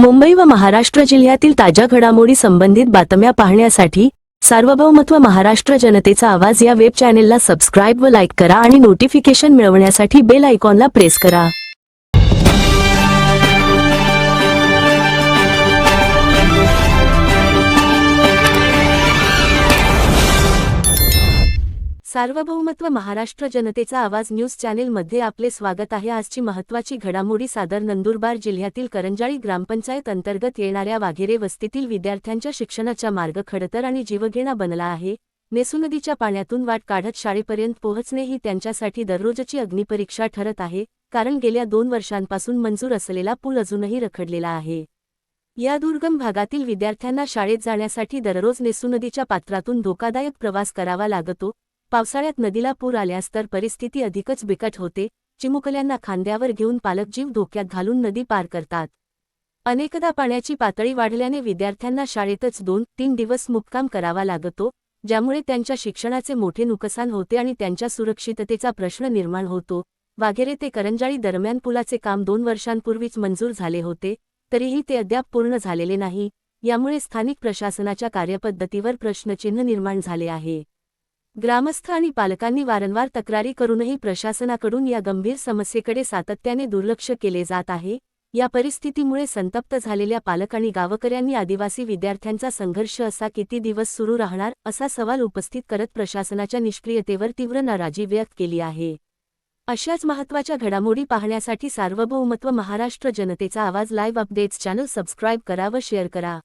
मुंबई व महाराष्ट्र जिल्ह्यातील ताज्या घडामोडी संबंधित बातम्या पाहण्यासाठी सार्वभौमत्व महाराष्ट्र जनतेचा आवाज या वेब चॅनेलला सबस्क्राईब व लाईक करा आणि नोटिफिकेशन मिळवण्यासाठी बेल आयकॉनला प्रेस करा. सार्वभौमत्व महाराष्ट्र जनतेचा आवाज न्यूज चॅनेलमध्ये आपले स्वागत आहे. आजची महत्त्वाची घडामोडी सादर नंदुरबार जिल्ह्यातील करंजाळी ग्रामपंचायत अंतर्गत येणाऱ्या वाघेरे वस्तीतील विद्यार्थ्यांच्या शिक्षणाचा मार्ग खडतर आणि जीवघेणा बनला आहे. नेसू नदीच्या पाण्यातून वाट काढत शाळेपर्यंत पोहोचणे ही त्यांच्यासाठी दररोजची अग्निपरीक्षा ठरत आहे कारण गेल्या दोन वर्षांपासून मंजूर असलेला पूल अजूनही रखडलेला आहे. या दुर्गम भागातील विद्यार्थ्यांना शाळेत जाण्यासाठी दररोज नेसू नदीच्या पात्रातून धोकादायक प्रवास करावा लागतो पावसाळ्यात नदीला पूर आल्यास तर परिस्थिती अधिकच बिकट होते. चिमुकल्यांना खांद्यावर घेऊन पालक जीव धोक्यात घालून नदी पार करतात. अनेकदा पाण्याची पातळी वाढल्याने विद्यार्थ्यांना शाळेतच दोन तीन दिवस मुक्काम करावा लागतो ज्यामुळे त्यांच्या शिक्षणाचे मोठे नुकसान होते आणि त्यांच्या सुरक्षिततेचा प्रश्न निर्माण होतो. वाघेरे ते करंजाळी दरम्यान पुलाचे काम दोन वर्षांपूर्वीच मंजूर झाले होते तरीही ते अद्याप पूर्ण झालेले नाही. यामुळे स्थानिक प्रशासनाच्या कार्यपद्धतीवर प्रश्नचिन्ह निर्माण झाले आहे. ग्रामस्थ आणि पालकांनी वारंवार तक्रारी करूनही प्रशासनाकडून या गंभीर समस्येकडे सातत्याने दुर्लक्ष केले जात आहे. या परिस्थितीमुळे संतप्त झालेल्या पालक आणि गावकऱ्यांनी आदिवासी विद्यार्थ्यांचा संघर्ष असा किती दिवस सुरू राहणार असा सवाल उपस्थित करत प्रशासनाच्या निष्क्रियतेवर तीव्र नाराजी व्यक्त केली आहे. अशाच महत्त्वाच्या घडामोडी पाहण्यासाठी सार्वभौमत्व महाराष्ट्र जनतेचा आवाज लाईव्ह अपडेट्स चॅनल सबस्क्राईब करा व शेअर करा.